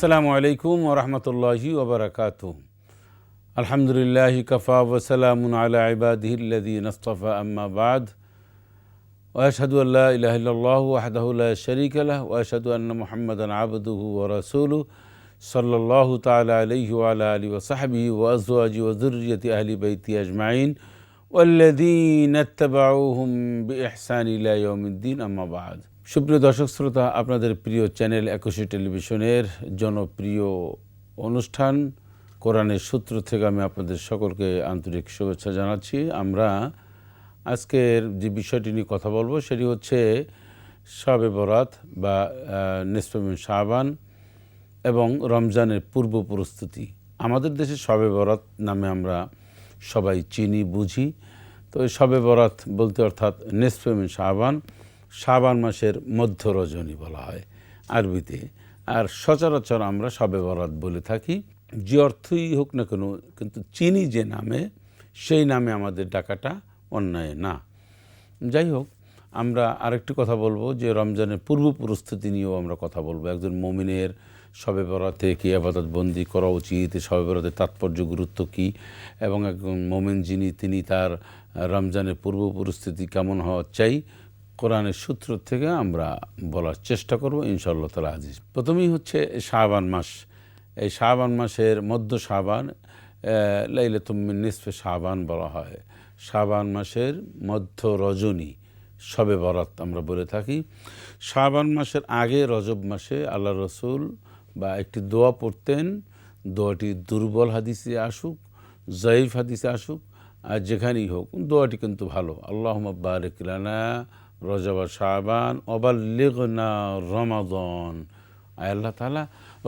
السلام عليكم ورحمة الله وبركاته. الحمد لله كفى وسلام على عباده الذي نصطفى أما بعد. وأشهد أن لا إله إلا الله وحده لا شريك له وأشهد أن محمدا عبده ورسوله صلى الله تعالى عليه وعلى آله وصحبه وأزواجه وذرية أهل بيته أجمعين والذين اتبعوهم بإحسان إلى يوم الدين أما بعد. সুপ্রিয় দর্শক শ্রোতা, আপনাদের প্রিয় চ্যানেল একুশে টেলিভিশনের জনপ্রিয় অনুষ্ঠান কোরআনের সূত্র থেকে আমি আপনাদের সকলকে আন্তরিক শুভেচ্ছা জানাচ্ছি। আমরা আজকের যে বিষয়টি নিয়ে কথা বলব সেটি হচ্ছে শবে বরাত বা নিসফমিন শাহবান এবং রমজানের পূর্ব প্রস্তুতি। আমাদের দেশে শবে বরাত নামে আমরা সবাই চিনি, বুঝি। তো এই শবে বরাত বলতে অর্থাৎ নেসফেমিন শাহবান শাবান মাসের মধ্য রজনী বলা হয় আরবিতে। আর সচরাচর আমরা শবে বরাত বলে থাকি। যে অর্থই হোক না কেন, কিন্তু চিনি যে নামে, সেই নামে আমাদের ডাকাটা অন্যায় না। যাই হোক, আমরা আরেকটি কথা বলব যে রমজানের পূর্ব প্রস্তুতি নিয়েও আমরা কথা বলব। একজন মমিনের সবে বরাতে কি আবাদত বন্দি করা উচিত? সবে বরাতের তাৎপর্য, গুরুত্ব কী? এবং একজন মোমেন যিনি, তিনি তার রমজানের পূর্ব পরিস্থিতি কেমন হওয়া চাই? কোরআনের সূত্র থেকে আমরা বলার চেষ্টা করব, ইনশাআল্লাহ তালা আজিজ প্রথমেই হচ্ছে শাহবান মাস। এই শাহবান মাসের মধ্য শাহবান লাইলে তুমিন নিসফে শাহবান বলা হয়। শাহবান মাসের মধ্য রজনী, সবে বরাত আমরা বলে থাকি। শাহবান মাসের আগে রজব মাসে আল্লাহ রসুল বা একটি দোয়া পড়তেন। দোয়াটি দুর্বল হাদিসে আসুক, জয়ীফ হাদিসে আসুক, আর যেখানেই হোক, দোয়াটি কিন্তু ভালো। আল্লাহ বারেক লানা রজবা শাহবান অবাল্লিগনা রমাদন। আল্লাহ তালা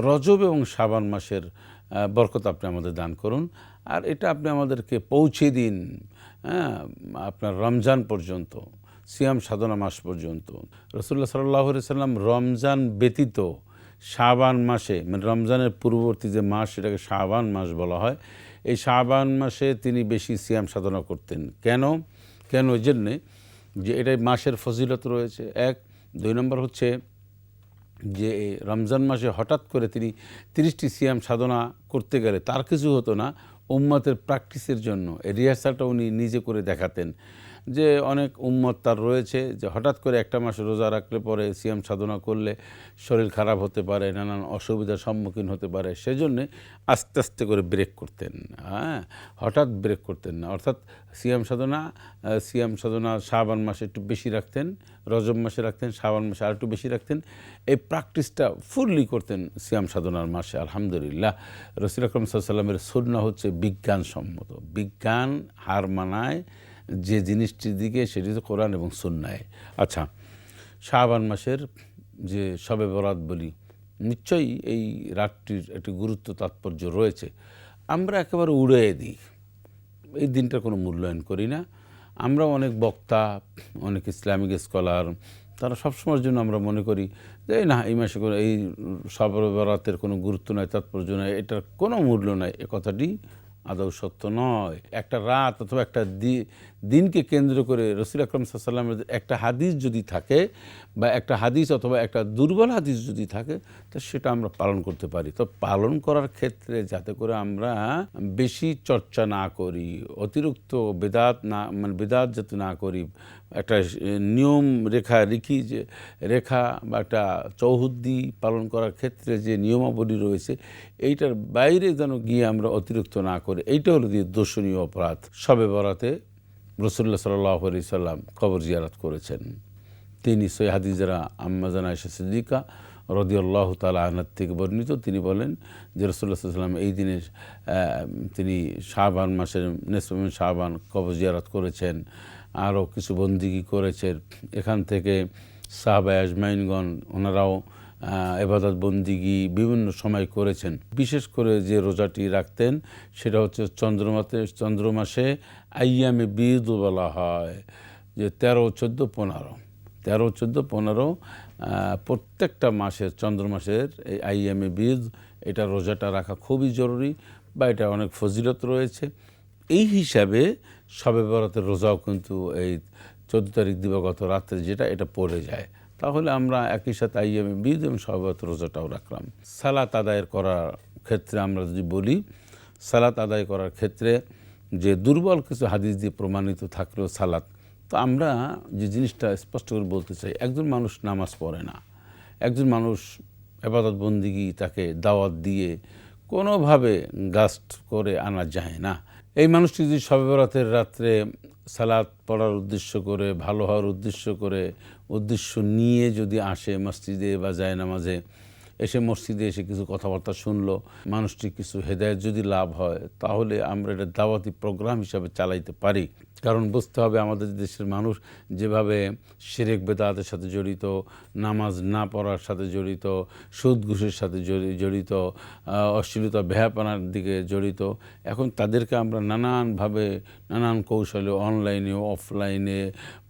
রজব এবং শাবান মাসের বরকত আপনি আমাদের দান করুন। আর এটা আপনি আমাদেরকে পৌঁছে দিন হ্যাঁ আপনার রমজান পর্যন্ত, সিয়াম সাধনা মাস পর্যন্ত। রসুল্লাহ সাল্লাহ সাল্লাম রমজান ব্যতীত শাবান মাসে মানে রমজানের পূর্ববর্তী যে মাস, সেটাকে শাবান মাস বলা হয়, এই শাবান মাসে তিনি বেশি সিয়াম সাধনা করতেন। কেন? কেন? ওই জন্যে যে এটাই মাসের ফজিলত রয়েছে। এক, দুই নম্বর হচ্ছে যে রমজান মাসে হঠাৎ করে তিনি তিরিশটি সিয়াম সাধনা করতে গেলে তার কিছু হতো না, উম্মাতের প্র্যাকটিসের জন্য। এই রিহার্সালটা উনি নিজে করে দেখাতেন। যে অনেক উম্মত তার রয়েছে, যে হঠাৎ করে একটা মাস রোজা রাখলে পরে সিয়াম সাধনা করলে শরীর খারাপ হতে পারে, নানান অসুবিধার সম্মুখীন হতে পারে, সেজন্যে আস্তে আস্তে করে ব্রেক করতেন। হ্যাঁ হঠাৎ ব্রেক করতেন না। অর্থাৎ সিয়াম সাধনা সিয়াম সাধনা শাবান মাসে একটু বেশি রাখতেন, রজব মাসে রাখতেন, শাবান মাসে আর একটু বেশি রাখতেন। এই প্র্যাকটিসটা ফুললি করতেন সিয়াম সাধনার মাসে, আলহামদুলিল্লাহ। রসুল আকরম সাল্লামের সুন্না হচ্ছে বিজ্ঞানসম্মত। বিজ্ঞান হার মানায় যে জিনিসটির দিকে সেটি তো কোরআন এবং সুন্নায়। আচ্ছা শাহবান মাসের যে সবে বরাত বলি, নিশ্চয়ই এই রাতটির একটি গুরুত্ব তাৎপর্য রয়েছে। আমরা একেবারে উড়ে দিই। এই দিনটার কোনো মূল্যায়ন করি না। আমরা অনেক বক্তা, অনেক ইসলামিক স্কলার, তারা সবসময়ের জন্য আমরা মনে করি যে না, এই মাসে কোনো, এই সব বরাতের কোনো গুরুত্ব নাই তাৎপর্য নয়, এটার কোনো মূল্য নাই এ কথাটি আদৌ সত্য নয়। একটা রাত অথবা একটা দিনকে কেন্দ্র করে রসুল আকরম সাল্লামের একটা হাদিস যদি থাকে বা একটা হাদিস অথবা একটা দুর্বল হাদিস যদি থাকে, তো সেটা আমরা পালন করতে পারি। তো পালন করার ক্ষেত্রে যাতে করে আমরা বেশি চর্চা না করি, অতিরিক্ত বেদাত না মানে বেদাত যাতে না করি, একটা নিয়ম রেখা রেখি যে, রেখা বা একটা চৌহদ্দি পালন করার ক্ষেত্রে যে নিয়মাবলী রয়েছে, এইটার বাইরে যেন গিয়ে আমরা অতিরিক্ত না করি, এইটা হলো দিয়ে দর্শনীয় অপরাধ। সবে বরাতে রসুল্লাহ সাল্লাহ আলি সাল্লাম কবর জিয়ারাত করেছেন। তিনি সৈ হাদিজারা আম্মাজানা ইসা সিদ্দিকা রদিউল্লাহ তালা আনার থেকে বর্ণিত, তিনি বলেন যে রসুল্লাহ সাল্লাম এই দিনে তিনি শাহবান মাসের নেসমিন শাহবান কবর জিয়ারাত করেছেন, আরও কিছু বন্দিগি করেছেন। এখান থেকে সাহাবায় আজমাইনগণ, ওনারাও এবাদত বন্দিগি বিভিন্ন সময় করেছেন। বিশেষ করে যে রোজাটি রাখতেন, সেটা হচ্ছে চন্দ্রমাতে, চন্দ্রমাসে আইয়ামে বিদ বলা হয়, যে তেরো, চোদ্দ, পনেরো। তেরো, চোদ্দ, পনেরো প্রত্যেকটা মাসের চন্দ্র মাসের এই আইএমএ বীজ এটা রোজাটা রাখা খুবই জরুরি বা এটা অনেক ফজিলত রয়েছে। এই হিসাবে সবে বরাতের রোজাও কিন্তু এই চোদ্দ তারিখ দিবাগত রাত্রে যেটা, এটা পড়ে যায়। তাহলে আমরা একই সাথে আইএমএ বিদ এবং সহবত রোজাটাও রাখলাম। সালাত আদায়ের করার ক্ষেত্রে আমরা যদি বলি, সালাত আদায় করার ক্ষেত্রে যে দুর্বল কিছু হাদিস দিয়ে প্রমাণিত থাকলেও সালাত, তো আমরা যে জিনিসটা স্পষ্ট করে বলতে চাই, একজন মানুষ নামাজ পড়ে না। একজন মানুষ এবাদত বন্দিগি তাকে দাওয়াত দিয়ে কোনোভাবে গাস্ট করে আনা যায় না। এই মানুষটি যদি সবে বরাতের রাত্রে সালাদ পড়ার উদ্দেশ্য করে, ভালো হওয়ার উদ্দেশ্য করে উদ্দেশ্য নিয়ে যদি আসে মসজিদে বা যায় নামাজে, এসে মসজিদে এসে কিছু কথাবার্তা শুনলো মানুষটি কিছু হেদায়ত যদি লাভ হয়, তাহলে আমরা এটা দাওয়াতি প্রোগ্রাম হিসাবে চালাইতে পারি। কারণ বুঝতে হবে আমাদের দেশের মানুষ যেভাবে শিরেক বেদাতের সাথে জড়িত, নামাজ না পড়ার সাথে জড়িত, সুদ ঘুষের সাথে জড়িত অশ্লীলতা ভেহাপানার দিকে জড়িত, এখন তাদেরকে আমরা নানানভাবে নানান কৌশলে অনলাইনে, অফলাইনে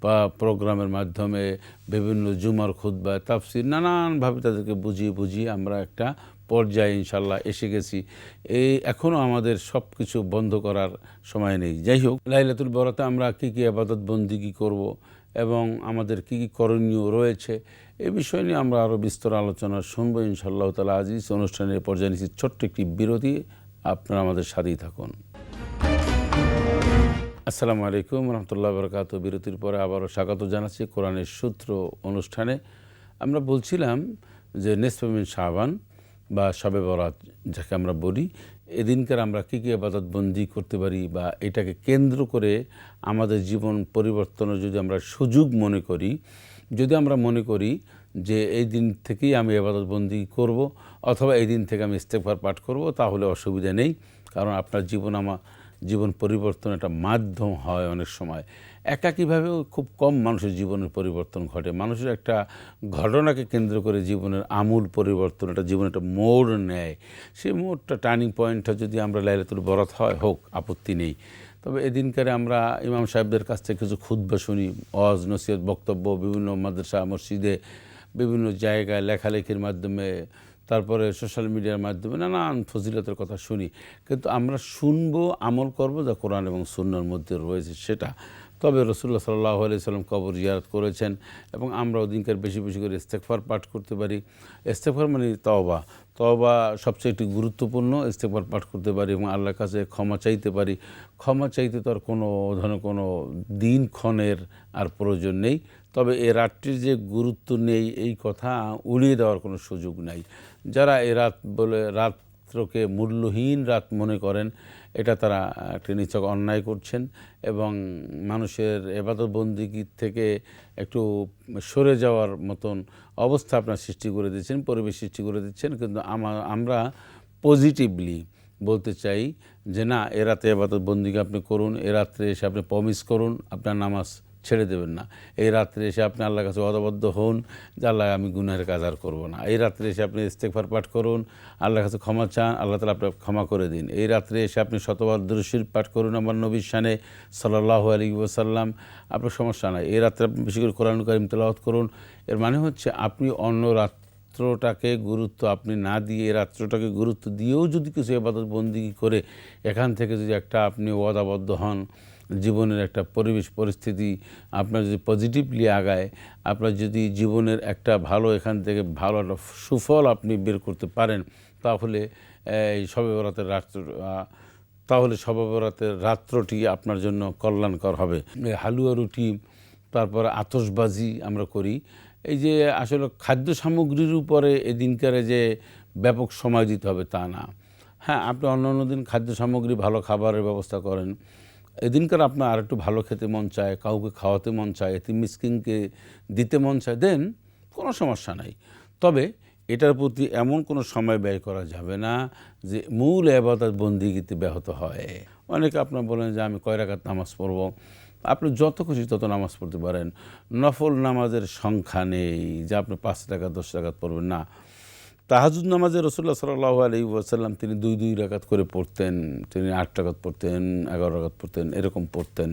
বা প্রোগ্রামের মাধ্যমে বিভিন্ন জুমার খুদ্া তাফসির নানানভাবে তাদেরকে বুঝিয়ে বুঝিয়ে আমরা একটা পর্যায়ে ইনশাল্লাহ এসে গেছি। এই এখনও আমাদের সব কিছু বন্ধ করার সময় নেই। যাই হোক, লাইলাতুল বরাতে আমরা কী কী আবাদত বন্দিগি করব এবং আমাদের কী কী করণীয় রয়েছে, এ বিষয় নিয়ে আমরা আরও বিস্তর আলোচনা শুনব ইনশাল্লাহ তালা আজিজ। অনুষ্ঠানের পর্যায়ে নিচ্ছি ছোট্ট একটি বিরতি। আপনারা আমাদের সাথেই থাকুন। আসসালামু আলাইকুম রহমতুল্লাহ বরকাত। বিরতির পরে আবারও স্বাগত জানাচ্ছি কোরআনের সূত্র অনুষ্ঠানে। আমরা বলছিলাম যে নেসফামিন শাহবান বা শবে বরাত যাকে আমরা বলি, এদিনকার আমরা কী কী আবাদত বন্দি করতে পারি বা এটাকে কেন্দ্র করে আমাদের জীবন পরিবর্তনের যদি আমরা সুযোগ মনে করি, যদি আমরা মনে করি যে এই দিন থেকেই আমি আবাদত বন্দি করব অথবা এই দিন থেকে আমি ইস্তেফার পাঠ করব, তাহলে অসুবিধা নেই। কারণ আপনার জীবন আমার জীবন পরিবর্তন একটা মাধ্যম হয় অনেক সময়। একা একাকীভাবেও খুব কম মানুষের জীবনের পরিবর্তন ঘটে। মানুষের একটা ঘটনাকে কেন্দ্র করে জীবনের আমূল পরিবর্তন, একটা জীবনে একটা মোড় নেয়। সেই মোড়টা, টার্নিং পয়েন্টটা যদি আমরা লাইলাতুল বরাত হয়, হোক, আপত্তি নেই। তবে এদিনকারে আমরা ইমাম সাহেবদের কাছ থেকে কিছু ক্ষুদ্র শুনি অজ নসিহত, বক্তব্য, বিভিন্ন মাদ্রাসা, মসজিদে বিভিন্ন জায়গায় লেখালেখির মাধ্যমে তারপরে সোশ্যাল মিডিয়ার মাধ্যমে নানান ফজিলতের কথা শুনি। কিন্তু আমরা শুনব, আমল করব যা কোরআন এবং সুন্নার মধ্যে রয়েছে সেটা। তবে রসুল্লাহ সাল্লাহ সাল্লাম কবর জিয়ারত করেছেন এবং আমরা ওদিনকার বেশি বেশি করে ইস্তেকফার পাঠ করতে পারি। ইস্তেকফার মানে তওবা। তওবা সবচেয়ে একটি গুরুত্বপূর্ণ ইস্তেকফার পাঠ করতে পারি এবং আল্লাহর কাছে ক্ষমা চাইতে পারি। ক্ষমা চাইতে তো আর কোনো ধরনের কোনো দিন ক্ষণের আর প্রয়োজন নেই। তবে এ রাতটির যে গুরুত্ব নেই, এই কথা উড়িয়ে দেওয়ার কোনো সুযোগ নাই। যারা এ রাত বলে রাত্রকে মূল্যহীন রাত মনে করেন, এটা তারা একটি নিচক অন্যায় করছেন এবং মানুষের এবাদতবন্দিগি থেকে একটু সরে যাওয়ার মতন অবস্থা আপনার সৃষ্টি করে দিচ্ছেন, পরিবেশ সৃষ্টি করে দিচ্ছেন। কিন্তু আমা, আমরা পজিটিভলি বলতে চাই যে না, এ রাতে এবাদত বন্দিকে আপনি করুন, এ রাত্রে এসে আপনি প্রমিস করুন, আপনার নামাজ ছেড়ে দেবেন না। এই রাত্রে এসে আপনি আল্লাহর কাছে অদবদ্ধ হন যে আল্লাহ, আমি গুনাহের কাজ আর করব না। এই রাত্রে এসে আপনি ইস্তেকফার পাঠ করুন, আল্লাহর কাছে ক্ষমা চান, আল্লাহ তালা আপনার ক্ষমা করে দিন। এই রাত্রে এসে আপনি শতবার দুরশির পাঠ করুন আমার নবীর সানে সাল্লাহ আলী ওসাল্লাম আপনার সমস্যা নাই। এই রাত্রে আপনি বেশি করে কোরআন করিম তেলাওয়াত করুন। এর মানে হচ্ছে আপনি অন্য রাত রাত্রটাকে গুরুত্ব আপনি না দিয়ে রাত্রটাকে গুরুত্ব দিয়েও যদি কিছু এবাদত বন্দি করে, এখান থেকে যদি একটা আপনি ওয়াদাবদ্ধ হন জীবনের একটা পরিবেশ, পরিস্থিতি আপনার যদি পজিটিভলি আগায়, আপনার যদি জীবনের একটা ভালো, এখান থেকে ভালো একটা সুফল আপনি বের করতে পারেন, তাহলে, এই সবে বরাতের রাত্র তাহলে সবে বরাতের রাত্রটি আপনার জন্য কল্যাণকর হবে। হালুয়া রুটি, তারপর আতসবাজি আমরা করি। এই যে আসলে খাদ্য সামগ্রীর উপরে এদিনকারে যে ব্যাপক সময় দিতে হবে তা না। হ্যাঁ আপনি অন্য অন্য দিন খাদ্য সামগ্রী, ভালো খাবারের ব্যবস্থা করেন। এদিনকার আপনার আর একটু ভালো খেতে মন চায়, কাউকে খাওয়াতে মন চায়, এতে মিসকিনকে দিতে মন চায় দেন কোনো সমস্যা নাই। তবে এটার প্রতি এমন কোনো সময় ব্যয় করা যাবে না যে মূল এবাদত বন্দিগিতে ব্যাহত হয়। অনেকে আপনার বলেন যে আমি কয় রাকাত নামাজ পড়ব? আপনি যত খুশি তত নামাজ পড়তে পারেন। নফল নামাজের সংখ্যা নেই যে আপনি পাঁচ টাকা দশ টাকা পড়বেন। না তাহাজুদ নামাজে রসুল্লাহ সাল্লাহ আলী ওয়াসাল্লাম তিনি দুই দুই রাকাত করে পড়তেন, তিনি আট টাকাত পড়তেন, এগারো রাকাত পড়তেন, এরকম পড়তেন।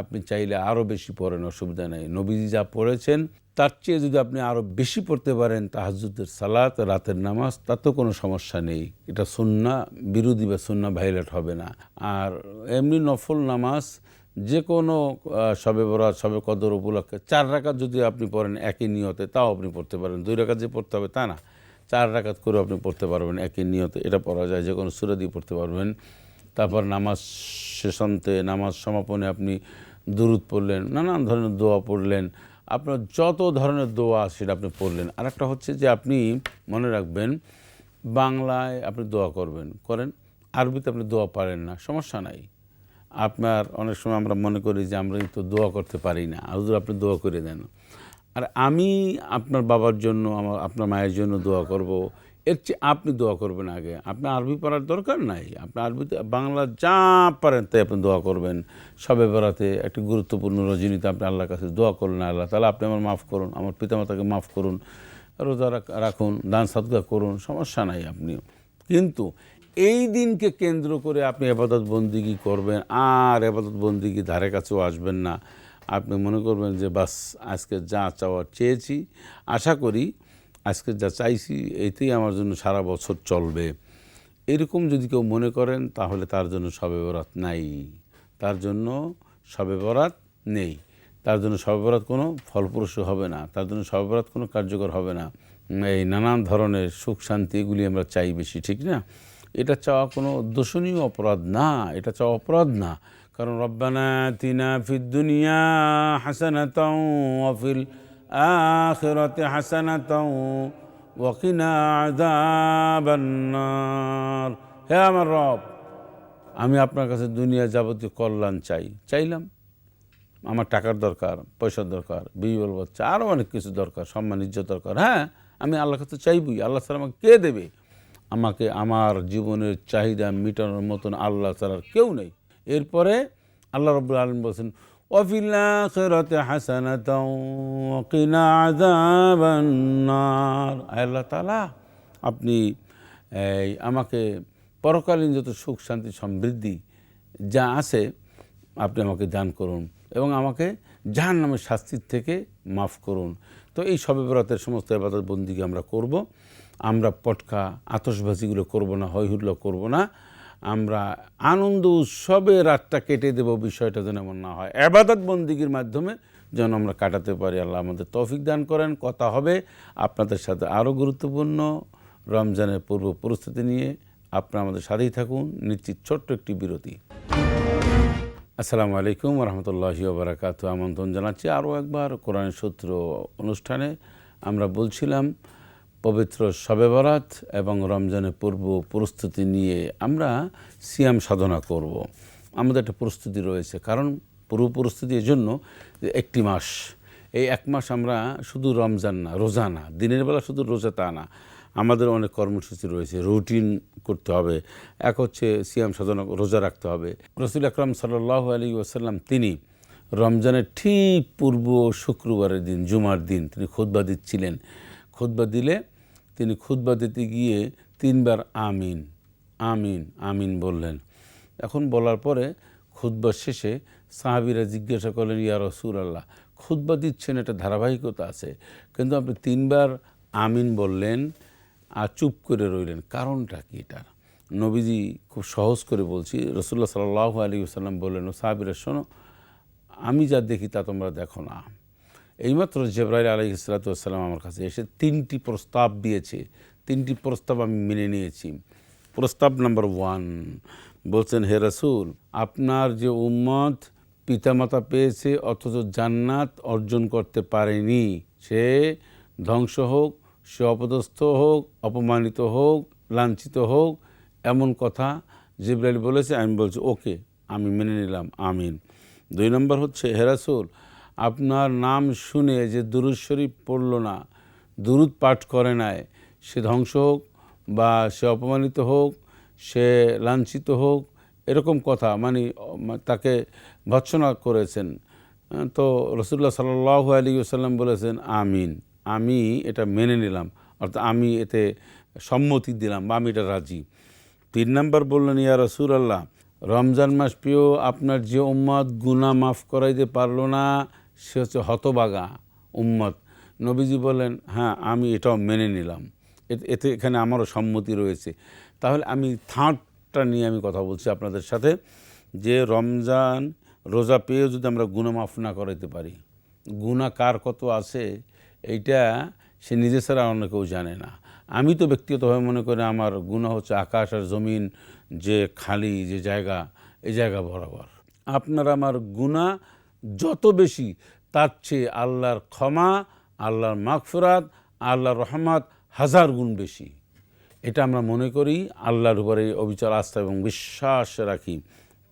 আপনি চাইলে আরও বেশি পড়েন, অসুবিধা নেই। নবীজি যা পড়েছেন, তার চেয়ে যদি আপনি আরও বেশি পড়তে পারেন, তাহাজুদের সালাত, রাতের নামাজ তাতেও কোনো সমস্যা নেই। এটা সুন্না, বিরোধী বা সুন্না ভাইলেট হবে না। আর এমনি নফল নামাজ যে কোনো সবে বরাত, শবে কদর উপলক্ষে চার রাকাত যদি আপনি পড়েন, একই নিয়তে তাও আপনি পড়তে পারেন। দুই রাকাত যে পড়তে হবে তা না। চার রাকাত করে আপনি পড়তে পারবেন, একই নিয়ত এটা পড়া যায়, যে কোনো সুরা দিয়ে পড়তে পারবেন। তারপর নামাজ শেষান্তে, নামাজ সমাপনে আপনি দুরুদ পড়লেন, নানান ধরনের দোয়া পড়লেন, আপনার যত ধরনের দোয়া সেটা আপনি পড়লেন। আর একটা হচ্ছে যে আপনি মনে রাখবেন, বাংলায় আপনি দোয়া করবেন, করেন, আরবিতে আপনি দোয়া পারেন না, সমস্যা নাই। আপনার অনেক সময় আমরা মনে করি যে আমরা তো দোয়া করতে পারি না, হুজুর আপনি দোয়া করে দেন। আর আমি আপনার বাবার জন্য, আমার, আপনার মায়ের জন্য দোয়া করব। এর চেয়ে আপনি দোয়া করবেন আগে। আপনার আরবি পড়ার দরকার নাই। আপনি আরবিতে, বাংলা যা পারেন তাই আপনি দোয়া করবেন। সবে বেড়াতে একটি গুরুত্বপূর্ণ রজনীতে আপনি আল্লাহর কাছে দোয়া করলেন আল্লাহ তাহলে আপনি আমার মাফ করুন, আমার পিতামাতাকে মাফ করুন, রোজা রাখ- রাখুন, দান সাদগা করুন, সমস্যা নাই আপনি। কিন্তু এই দিনকে কেন্দ্র করে আপনি আবাদত বন্দিগি করবেন, আর আবাদত বন্দিগি ধারে কাছেও আসবেন না। আপনি মনে করবেন যে বাস আজকে যা চাওয়ার চেয়েছি, আশা করি আজকে যা চাইছি এতেই আমার জন্য সারা বছর চলবে। এরকম যদি কেউ মনে করেন তাহলে তার জন্য সবে বরাত নাই। তার জন্য সবে বরাত নেই। তার জন্য সবে বরাত কোনো ফলপ্রসূ হবে না। তার জন্য সবে বরাত কোনো কার্যকর হবে না। এই নানান ধরনের সুখ শান্তি এগুলি আমরা চাই বেশি, ঠিক না? এটা চাওয়া কোনো দোষণীয় অপরাধ না। এটা চাওয়া অপরাধ না। কারণ রব্বানা তিনা দুনিয়া আযাবান্নার। হে আমার রব, আমি আপনার কাছে দুনিয়া যাবতীয় কল্যাণ চাই। চাইলাম। আমার টাকার দরকার, পয়সার দরকার বিবল বাচ্চা আরও অনেক কিছু দরকার, সম্মান, ইজ্জত দরকার। হ্যাঁ আমি আল্লাহর কাছে চাইবই। আল্লাহ ছাড়া আমাকে কে দেবে? আমাকে, আমার জীবনের চাহিদা মেটানোর মতন আল্লাহ ছাড়ার কেউ নেই। এরপরে আল্লাহ রব্বুল আলম বলছেন কিনা আযাবান্নার। আয় আল্লাহ তাআলা, আপনি আমাকে পরকালীন যত সুখ, শান্তি, সমৃদ্ধি যা আছে, আপনি আমাকে দান করুন এবং আমাকে জাহান নামের শাস্তির থেকে মাফ করুন। তো এই সবে বরাতের সমস্ত এবাদত বন্দিকে আমরা করব। আমরা পটকা আতসবাজিগুলো করব না হৈহুল্লো করব না। আমরা আনন্দ উৎসবে রাতটা কেটে দেব, বিষয়টা যেন এমন না হয়। এবাদত বন্দিগির মাধ্যমে যেন আমরা কাটাতে পারি। আল্লাহ আমাদের তৌফিক দান করেন। কথা হবে আপনাদের সাথে আরও গুরুত্বপূর্ণ। রমজানের পূর্ব পরিস্থিতি নিয়ে আপনারা আমাদের সাথেই থাকুন। নিশ্চিত ছোট্ট একটি বিরতি। আসসালামু আলাইকুম রহমতুল্লাহি ওবরাকাত আমন্ত্রণ জানাচ্ছি আরও একবার কোরআন সূত্র অনুষ্ঠানে। আমরা বলছিলাম পবিত্র শবে বরাত এবং রমজানের পূর্ব প্রস্তুতি নিয়ে আমরা সিয়াম সাধনা করব। আমাদের একটা প্রস্তুতি রয়েছে। কারণ পূর্ব প্রস্তুতি এজন্য যে একটি মাস, এই এক মাস আমরা শুধু রমজান না, রোজা না, দিনের বেলা শুধু রোজা তা না, আমাদের অনেক কর্মসূচি রয়েছে, রুটিন করতে হবে। এক হচ্ছে সিয়াম সাধনা, রোজা রাখতে হবে। রসুল আকরাম সাল্লাহ আলী ওসাল্লাম তিনি রমজানের ঠিক পূর্ব শুক্রবারের দিন, জুমার দিন তিনি খুতবা দিচ্ছিলেন। খুতবা দিলে তিনি খুতবা দিতে গিয়ে তিনবার আমিন আমিন আমিন বললেন। এখন বলার পরে খুতবা শেষে সাহাবিরা জিজ্ঞাসা করলেন, ইয়া রসুল আল্লাহ খুতবা দিচ্ছেন একটা ধারাবাহিকতা আছে, কিন্তু আপনি তিনবার আমিন বললেন আর চুপ করে রইলেন, কারণটা কি এটার? নবীজি খুব সহজ করে বলছি রসুল্লাহ সাল্লাহ আলী সাল্লাম বললেন, ও সাহাবিরা, শোনো, আমি যা দেখি তা তোমরা দেখো না। এইমাত্র জেব্রাইল আলী ইসলাতাম আমার কাছে এসে তিনটি প্রস্তাব দিয়েছে। তিনটি প্রস্তাব আমি মেনে নিয়েছি। প্রস্তাব নাম্বার ওয়ান, বলছেন, হে রসুল, আপনার যে উম্মত পিতামাতা পেয়েছে, অথচ জান্নাত অর্জন করতে পারেনি। সে ধ্বংস হোক, সে অপদস্থ হোক, অপমানিত হোক, লাঞ্ছিত হোক, এমন কথা জিব্রাইল বলেছে। আমি বলছি, ওকে, আমি মেনে নিলাম। আমিন। দুই নম্বর হচ্ছে হেরাসুল আপনার নাম শুনে যে দুরুদ শরীফ পড়ল না, দুরুদ পাঠ করে নাই, সে ধ্বংস হোক বা সে অপমানিত হোক, সে লাঞ্ছিত হোক, এরকম কথা মানে তাকে ভৎসনা করেছেন। তো রসুল্লাহ সাল্লাহ আলী সাল্লাম বলেছেন, আমিন, আমি এটা মেনে নিলাম, অর্থাৎ আমি এতে সম্মতি দিলাম বা আমি এটা রাজি। তিন নম্বর বললেন, ইয়া রসুল আল্লাহ রমজান মাস প্রিয় আপনার যে উম্মত গুণা মাফ করাইতে পারল না সে হচ্ছে হতবাগা উম্মত। নবীজি বলেন হ্যাঁ আমি এটাও মেনে নিলাম। এতে এখানে আমারও সম্মতি রয়েছে। তাহলে আমি থাঁটটা নিয়ে আমি কথা বলছি আপনাদের সাথে, যে রমজান রোজা পেয়েও যদি আমরা গুণা মাফ না করাইতে পারি গুণা কার কত আছে, এইটা সে নিজে ছাড়া অন্য কেউ জানে না। আমি তো ব্যক্তিগতভাবে মনে করি আমার গুণা হচ্ছে আকাশ আর জমিন, যে খালি, যে জায়গা, এই জায়গা বরাবর। আপনার আমার গুণা যত বেশি, তার চেয়ে আল্লাহর ক্ষমা, আল্লাহর মাগফিরাত, আল্লাহর রহমত হাজার গুণ বেশি। এটা আমরা মনে করি, আল্লাহর উপরে অবিচল আস্থা এবং বিশ্বাস রাখি।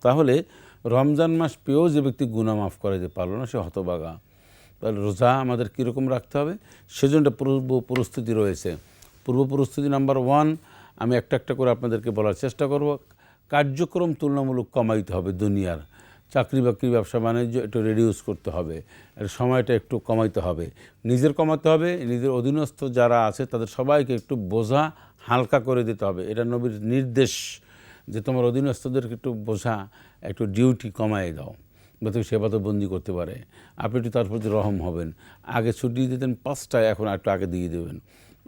তাহলে রমজান মাস পেয়েও যে ব্যক্তি গুণা মাফ করাতে পারল না, সে হতবাগা। তাহলে রোজা আমাদের কীরকম রাখতে হবে? সেজন্য পূর্ব পরিস্থিতি রয়েছে। পূর্ব পরিস্থিতি নাম্বার ওয়ান, আমি একটা একটা করে আপনাদেরকে বলার চেষ্টা করব। কার্যক্রম তুলনামূলক কমাইতে হবে দুনিয়ার। চাকরি বাকরি ব্যবসা বাণিজ্য একটু রিডিউস করতে হবে। সময়টা একটু কমাইতে হবে। নিজের কমাতে হবে, নিজের অধীনস্থ যারা আছে তাদের সবাইকে একটু বোঝা, হালকা করে দিতে হবে। এটা নবীর নির্দেশ যে তোমার অধীনস্থদেরকে একটু বোঝা, একটু ডিউটি কমাই দাও, যাতে সেবা তো বন্দি করতে পারে। আপনি একটু তার প্রতি রহম হবেন। আগে ছুটি দিতেন পাঁচটায়, এখন একটু আগে দিয়ে দেবেন।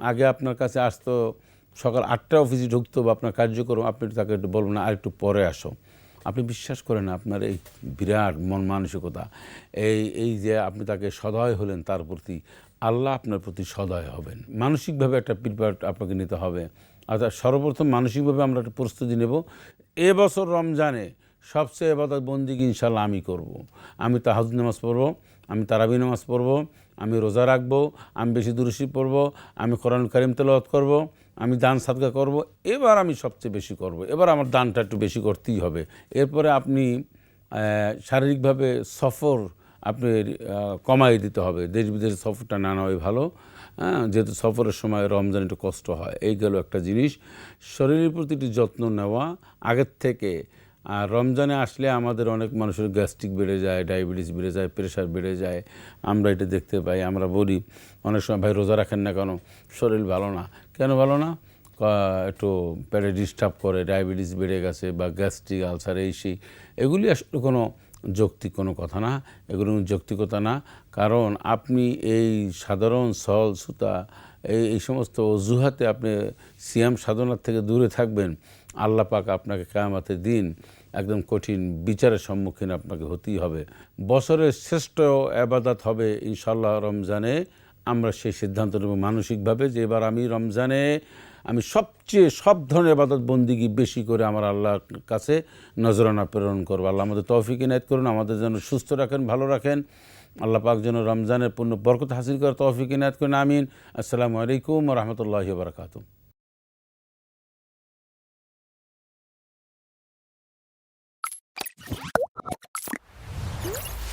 আগে আপনার কাছে আসতো, সকাল আটটা অফিসে ঢুকতো বা আপনার কার্যক্রম, আপনি তাকে একটু বলবেন আর একটু পরে আসো। আপনি বিশ্বাস করেন আপনার এই বিরাট মন মানসিকতা, এই এই যে আপনি তাকে সদয় হলেন তার প্রতি, আল্লাহ আপনার প্রতি সদয় হবেন মানসিকভাবে একটা প্রিপেয়ার আপনাকে নিতে হবে অর্থাৎ সর্বপ্রথম মানসিকভাবে আমরা একটা প্রস্তুতি নেব এবছর রমজানে সবচেয়ে এবাদত বন্দিকে ইনশাল্লাহ আমি করব। আমি তাহাজুদ নামাজ পড়ব, আমি তারাবি নামাজ পড়ব, আমি রোজা রাখব, আমি বেশি দুরুশি পড়ব, আমি কোরআন করিম তেলাওয়াত করব। আমি দান সাদগা করব। এবার আমি সবচেয়ে বেশি করব। এবার আমার দানটা একটু বেশি করতেই হবে এরপরে আপনি শারীরিকভাবে সফর আপনি কমাই দিতে হবে দেশ বিদেশে সফরটা না নেওয়াই ভালো হ্যাঁ যেহেতু সফরের সময় রমজান একটু কষ্ট হয় এই গেল একটা জিনিস শরীরের প্রতি একটু যত্ন নেওয়া আগের থেকে আর রমজানে আসলে আমাদের অনেক মানুষের গ্যাস্ট্রিক বেড়ে যায়, ডায়াবেটিস বেড়ে যায়, প্রেশার বেড়ে যায়। আমরা এটা দেখতে পাই, আমরা বলি, অনেক সময়, ভাই, রোজা রাখেন না কেন? শরীর ভালো না। কেন ভালো না? একটু পেটে ডিস্টার্ব করে, ডায়াবেটিস বেড়ে গেছে বা গ্যাস্ট্রিক আলসার, এই সেই। এগুলি আসলে কোনো যৌক্তিক কোনো কথা না, এগুলো যৌক্তিকতা না। কারণ আপনি এই সাধারণ সল সুতা, এই এই সমস্ত অজুহাতে আপনি সিয়াম সাধনার থেকে দূরে থাকবেন। আল্লাহ পাক আপনাকে কামাতে দিন একদম কঠিন বিচারের সম্মুখীন আপনাকে হতেই হবে। বছরের শ্রেষ্ঠ আবাদাত হবে ইনশাল্লাহ রমজানে। আমরা সেই সিদ্ধান্ত নেব মানসিকভাবে যে এবার আমি রমজানে আমি সবচেয়ে সব ধরনের আবাদত বন্দিগি বেশি করে আমার আল্লাহর কাছে নজরানা প্রেরণ করব। আল্লাহ আমাদের তৌফিক ইনায়ত করুন, আমাদের যেন সুস্থ রাখেন, ভালো রাখেন। আল্লাহ পাক যেন রমজানের পূর্ণ বরকত হাসিল করে তৌফিক ইনায়ত করুন, আমিন। আসসালামু আলাইকুম রহমতুল্লাহ বারকাতুম